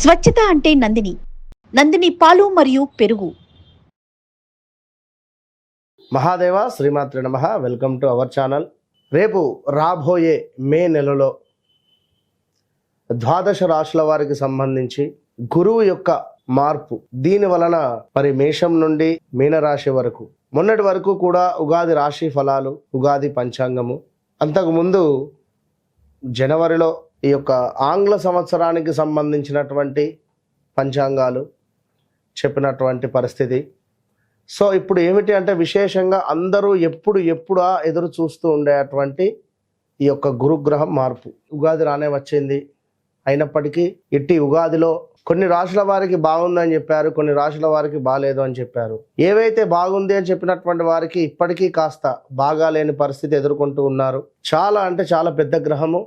స్వచ్ఛత అంటే నందిని. నందిని పాలు మరియు పెరుగు. మహాదేవ శ్రీమాత్రి నమ. Welcome to our channel. రేపు రాబోయే మే నెలలో ద్వాదశ రాశుల వారికి సంబంధించి గురువు యొక్క మార్పు దీని వలన మరి మేషం నుండి మీనరాశి వరకు. మొన్నటి వరకు కూడా ఉగాది రాశి ఫలాలు ఉగాది పంచాంగము. అంతకుముందు జనవరిలో ఈ యొక్క ఆంగ్ల సంవత్సరానికి సంబంధించినటువంటి పంచాంగాలు చెప్పినటువంటి పరిస్థితి. సో ఇప్పుడు ఏమిటి అంటే విశేషంగా అందరూ ఎప్పుడు ఎప్పుడా ఎదురు చూస్తూ ఉండేటువంటి ఈ యొక్క గురుగ్రహం మార్పు. ఉగాది రానే వచ్చింది. అయినప్పటికీ ఇట్టి ఉగాదిలో కొన్ని రాశుల వారికి బాగుందని చెప్పారు కొన్ని రాశుల వారికి బాగాలేదు అని చెప్పారు. ఏవైతే బాగుంది అని చెప్పినటువంటి వారికి ఇప్పటికీ కాస్త బాగాలేని పరిస్థితి ఎదుర్కొంటూ ఉన్నారు. చాలా అంటే చాలా పెద్ద గ్రహము.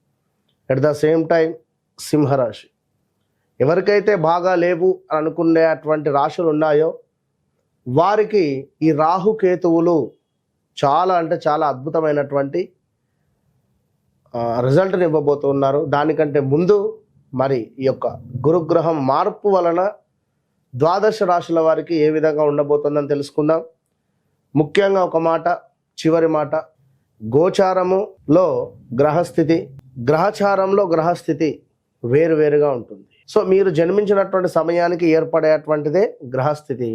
ఎట్ ద సేమ్ టైం సింహరాశి ఎవరికైతే బాగా లేవు అని అనుకునేటువంటి రాశులు ఉన్నాయో వారికి ఈ రాహుకేతువులు చాలా అంటే చాలా అద్భుతమైనటువంటి రిజల్ట్ని ఇవ్వబోతున్నారు. దానికంటే ముందు మరి ఈ యొక్క గురుగ్రహం మార్పు వలన ద్వాదశ రాశుల వారికి ఏ విధంగా ఉండబోతుందని తెలుసుకుందాం. ముఖ్యంగా ఒక మాట చివరి మాట గోచారములో గ్రహస్థితి గ్రహచారంలో గ్రహస్థితి వేరువేరుగా ఉంటుంది. సో మీరు జన్మించినటువంటి సమయానికి ఏర్పడేటువంటిదే గ్రహస్థితి.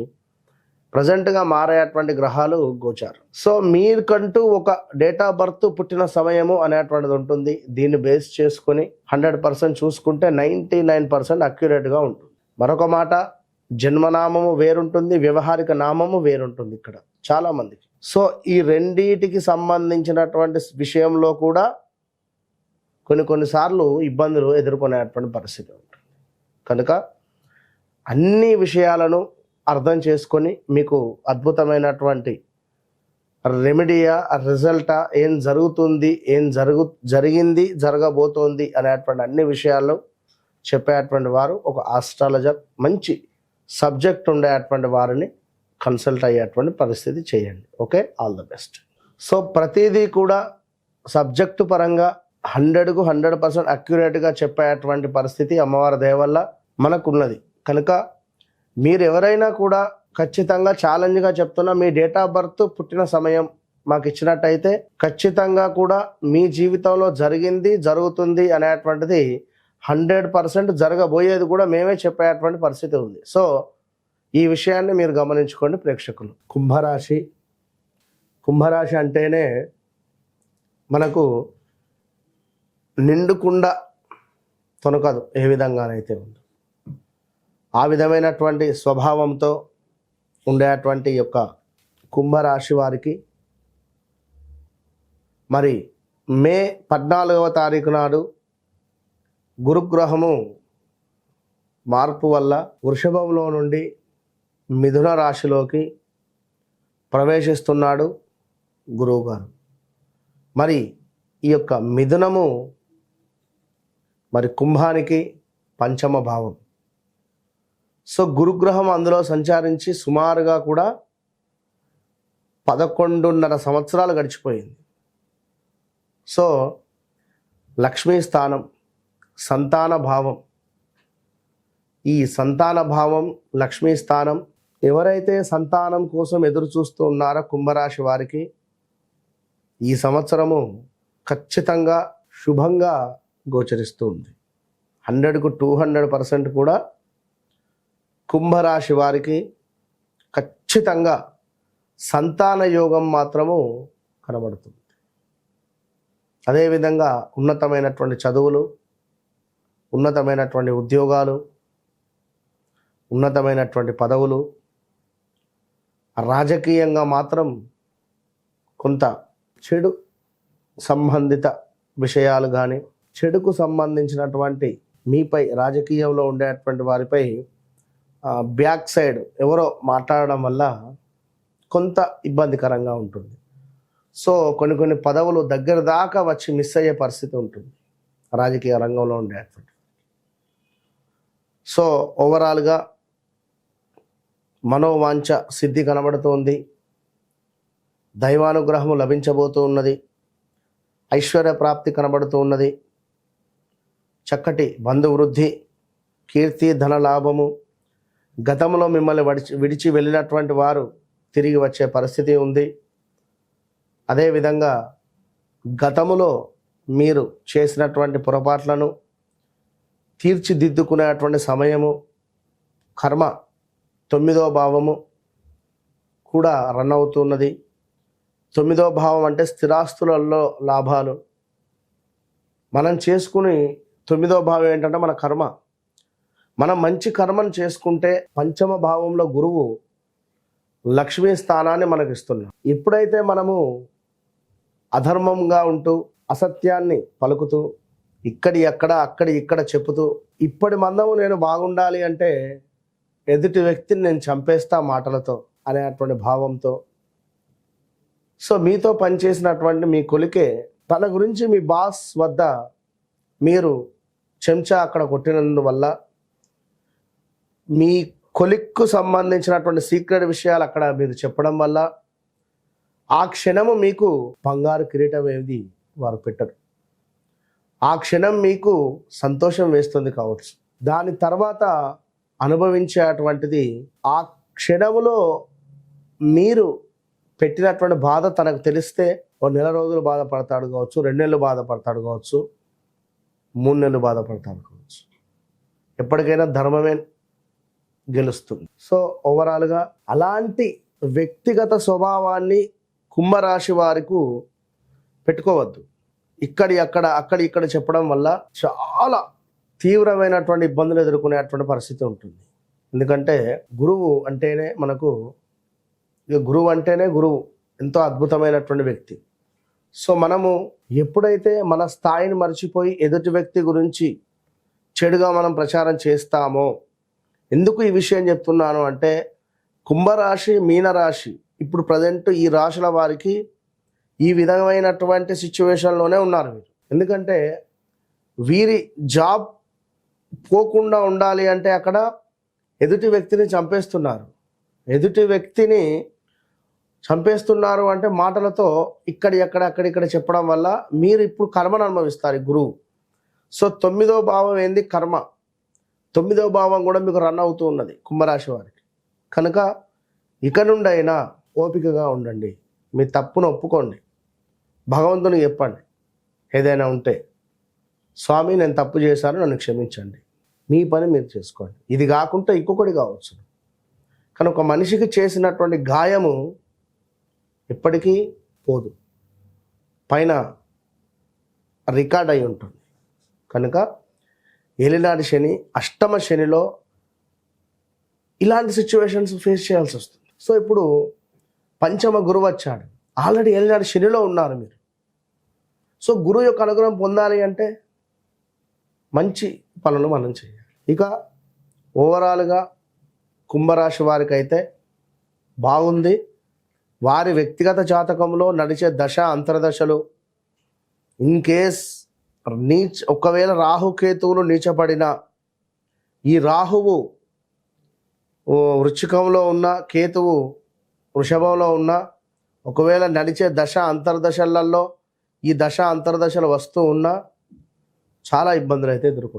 ప్రజెంట్గా మారేటువంటి గ్రహాలు గోచారం. సో మీకంటూ ఒక డేట్ ఆఫ్ బర్త్ పుట్టిన సమయము అనేటువంటిది ఉంటుంది. దీన్ని బేస్ చేసుకొని హండ్రెడ్ పర్సెంట్ చూసుకుంటే నైంటీ నైన్ పర్సెంట్ అక్యురేట్గా ఉంటుంది. మరొక మాట జన్మనామము వేరుంటుంది వ్యవహారిక నామము వేరుంటుంది ఇక్కడ. చాలామందికి సో ఈ రెండిటికి సంబంధించినటువంటి విషయంలో కూడా కొన్ని కొన్నిసార్లు ఇబ్బందులు ఎదుర్కొనేటువంటి పరిస్థితి ఉంటుంది. కనుక అన్ని విషయాలను అర్థం చేసుకొని మీకు అద్భుతమైనటువంటి రెమెడియా రిజల్టా ఏం జరుగుతుంది ఏం జరుగు జరిగింది జరగబోతోంది అనేటువంటి అన్ని విషయాల్లో చెప్పేటువంటి వారు ఒక ఆస్ట్రాలజర్ మంచి సబ్జెక్ట్ ఉండేటువంటి వారిని కన్సల్ట్ అయ్యేటువంటి పరిస్థితి చేయండి. Okay? All the best so ప్రతిదీ కూడా సబ్జెక్టు పరంగా హండ్రెడ్కు హండ్రెడ్ పర్సెంట్ అక్యురేట్గా చెప్పేటువంటి పరిస్థితి అమ్మవారి దయ వల్ల మనకున్నది. కనుక మీరు ఎవరైనా కూడా ఖచ్చితంగా ఛాలెంజ్గా చెప్తున్నా మీ డేట్ ఆఫ్ బర్త్ పుట్టిన సమయం మాకు ఇచ్చినట్టయితే ఖచ్చితంగా కూడా మీ జీవితంలో జరిగింది జరుగుతుంది అనేటువంటిది హండ్రెడ్ పర్సెంట్ జరగబోయేది కూడా మేమే చెప్పేటువంటి పరిస్థితి ఉంది. సో ఈ విషయాన్ని మీరు గమనించుకోండి ప్రేక్షకులు. కుంభరాశి కుంభరాశి అంటేనే మనకు నిండుకుండా తొనకదు. ఏ విధంగానైతే ఉంది. ఆ విధమైనటువంటి స్వభావంతో ఉండేటువంటి యొక్క కుంభరాశి వారికి మరి మే పద్నాలుగవ తారీఖు నాడు గురుగ్రహము మార్పు వల్ల వృషభంలో నుండి మిథున రాశిలోకి ప్రవేశిస్తున్నాడు గురువుగారు మరి ఈ యొక్క మిథునము మరి కుంభానికి పంచమ భావం. సో గురుగ్రహం అందులో సంచారించి సుమారుగా కూడా పదకొండున్నర సంవత్సరాలు గడిచిపోయింది. సో లక్ష్మీ స్థానం సంతాన భావం. ఈ సంతాన భావం లక్ష్మీ స్థానం ఎవరైతే సంతానం కోసం ఎదురు చూస్తూ ఉన్నారో కుంభరాశి వారికి ఈ సంవత్సరము ఖచ్చితంగా శుభంగా గోచరిస్తూ ఉంది. హండ్రెడ్కు టూ హండ్రెడ్ పర్సెంట్ కూడా కుంభరాశి వారికి ఖచ్చితంగా సంతాన యోగం మాత్రము కనబడుతుంది. అదేవిధంగా ఉన్నతమైనటువంటి చదువులు ఉన్నతమైనటువంటి ఉద్యోగాలు ఉన్నతమైనటువంటి పదవులు రాజకీయంగా మాత్రం కొంత చెడు సంబంధిత విషయాలు కానీ చెడుకు సంబంధించినటువంటి మీపై రాజకీయంలో ఉండేటువంటి వారిపై బ్యాక్ సైడ్ ఎవరో మాట్లాడడం వల్ల కొంత ఇబ్బందికరంగా ఉంటుంది. సో కొన్ని కొన్ని పదవులు దగ్గర దాకా వచ్చి మిస్ అయ్యే పరిస్థితి ఉంటుంది. రాజకీయ రంగంలో ఉండేటువంటి సో ఓవరాల్గా మనోవాంఛ సిద్ధి కనబడుతోంది. దైవానుగ్రహము లభించబోతూ ఉన్నది ఐశ్వర్య ప్రాప్తి కనబడుతూ ఉన్నది చక్కటి బంధువృద్ధి కీర్తి ధన లాభము గతంలో మిమ్మల్ని విడిచి విడిచి వెళ్ళినటువంటి వారు తిరిగి వచ్చే పరిస్థితి ఉంది. అదేవిధంగా గతములో మీరు చేసినటువంటి పొరపాట్లను తీర్చిదిద్దుకునేటువంటి సమయము కర్మ తొమ్మిదో భావము కూడా రన్ అవుతున్నది. తొమ్మిదో భావం అంటే స్థిరాస్తులలో లాభాలు. మనం చేసుకుని తొమ్మిదో భావం ఏంటంటే మన కర్మ. మనం మంచి కర్మను చేసుకుంటే పంచమ భావంలో గురువు లక్ష్మీ స్థానాన్ని మనకి ఇస్తున్నాడు ఎప్పుడైతే మనము అధర్మంగా ఉంటూ అసత్యాన్ని పలుకుతూ ఇక్కడి ఎక్కడ అక్కడి ఇక్కడ చెప్పుతూ ఇప్పటి మందము నేను బాగుండాలి అంటే ఎదుటి వ్యక్తిని నేను చంపేస్తా మాటలతో అనేటువంటి భావంతో. సో మీతో పనిచేసినటువంటి మీ కొలికే తన గురించి మీ బాస్ వద్ద మీరు చెంచా అక్కడ కొట్టినందువల్ల మీ కొలిక్కు సంబంధించినటువంటి సీక్రెట్ విషయాలు అక్కడ మీరు చెప్పడం వల్ల ఆ క్షణము మీకు బంగారు కిరీటం ఏది వారు పెట్టరు. ఆ క్షణం మీకు సంతోషం వేస్తుంది కావచ్చు. దాని తర్వాత అనుభవించేటువంటిది ఆ క్షణములో మీరు పెట్టినటువంటి బాధ తనకు తెలిస్తే ఓ నెల రోజులు బాధపడతాడు కావచ్చు రెండు నెలలు బాధపడతాడు కావచ్చు మూడు నెలలు బాధపడతాడు కావచ్చు. ఎప్పటికైనా ధర్మమే గెలుస్తుంది. సో ఓవరాల్గా అలాంటి వ్యక్తిగత స్వభావాన్ని కుంభరాశి వారికి పెట్టుకోవద్దు. ఇక్కడి అక్కడ అక్కడి ఇక్కడ చెప్పడం వల్ల చాలా తీవ్రమైనటువంటి ఇబ్బందులు ఎదుర్కొనేటువంటి పరిస్థితి ఉంటుంది. ఎందుకంటే గురువు అంటేనే మనకు ఇక గురువు అంటేనే గురువు. ఎంతో అద్భుతమైనటువంటి వ్యక్తి. సో మనము ఎప్పుడైతే మన స్థాయిని మర్చిపోయి ఎదుటి వ్యక్తి గురించి చెడుగా మనం ప్రచారం చేస్తామో ఎందుకు ఈ విషయం చెప్తున్నాను అంటే కుంభరాశి మీనరాశి ఇప్పుడు ప్రజెంట్ ఈ రాశుల వారికి ఈ విధమైనటువంటి సిచ్యువేషన్లోనే ఉన్నారు మీరు ఎందుకంటే వీరి జాబ్ పోకుండా ఉండాలి అంటే అక్కడ ఎదుటి వ్యక్తిని చంపేస్తున్నారు. ఎదుటి వ్యక్తిని చంపేస్తున్నారు అంటే మాటలతో ఇక్కడ ఎక్కడ అక్కడిక్కడ చెప్పడం వల్ల మీరు ఇప్పుడు కర్మను అనుభవిస్తారు గురువు. సో తొమ్మిదో భావం ఏంది? కర్మ. తొమ్మిదో భావం కూడా మీకు రన్ అవుతూ ఉన్నది కుంభరాశి వారికి. కనుక ఇక నుండి అయినా ఓపికగా ఉండండి. మీ తప్పును ఒప్పుకోండి. భగవంతుని చెప్పండి. ఏదైనా ఉంటే స్వామి నేను తప్పు చేశాను నన్ను క్షమించండి. మీ పని మీరు చేసుకోండి. ఇది కాకుండా ఇంకొకటి కావచ్చు. కానీ ఒక మనిషికి చేసినటువంటి గాయము ఎప్పటికీ పోదు. పైన రికార్డ్ అయి ఉంటుంది. కనుక ఏలినాటి శని అష్టమ శనిలో ఇలాంటి సిచ్యువేషన్స్ ఫేస్ చేయాల్సి వస్తుంది. సో ఇప్పుడు పంచమ గురువు వచ్చాడు. ఆల్రెడీ ఏలినాటి శనిలో ఉన్నారు మీరు. సో గురువు యొక్క అనుగ్రహం పొందాలి అంటే మంచి పనులు మనం చేయాలి. ఇక ఓవరాల్గా కుంభరాశి వారికి అయితే బాగుంది. వారి వ్యక్తిగత జాతకంలో నడిచే దశ అంతర్దశలు. ఇన్ కేస్ నీచ ఒకవేళ రాహుకేతువులు నీచపడిన ఈ రాహువు వృచ్చికంలో ఉన్న కేతువు వృషభంలో ఉన్న ఒకవేళ నడిచే దశ అంతర్దశలలో ఈ దశ అంతర్దశలు వస్తూ ఉన్నా చాలా ఇబ్బందులు అయితే ఎదుర్కొంటారు.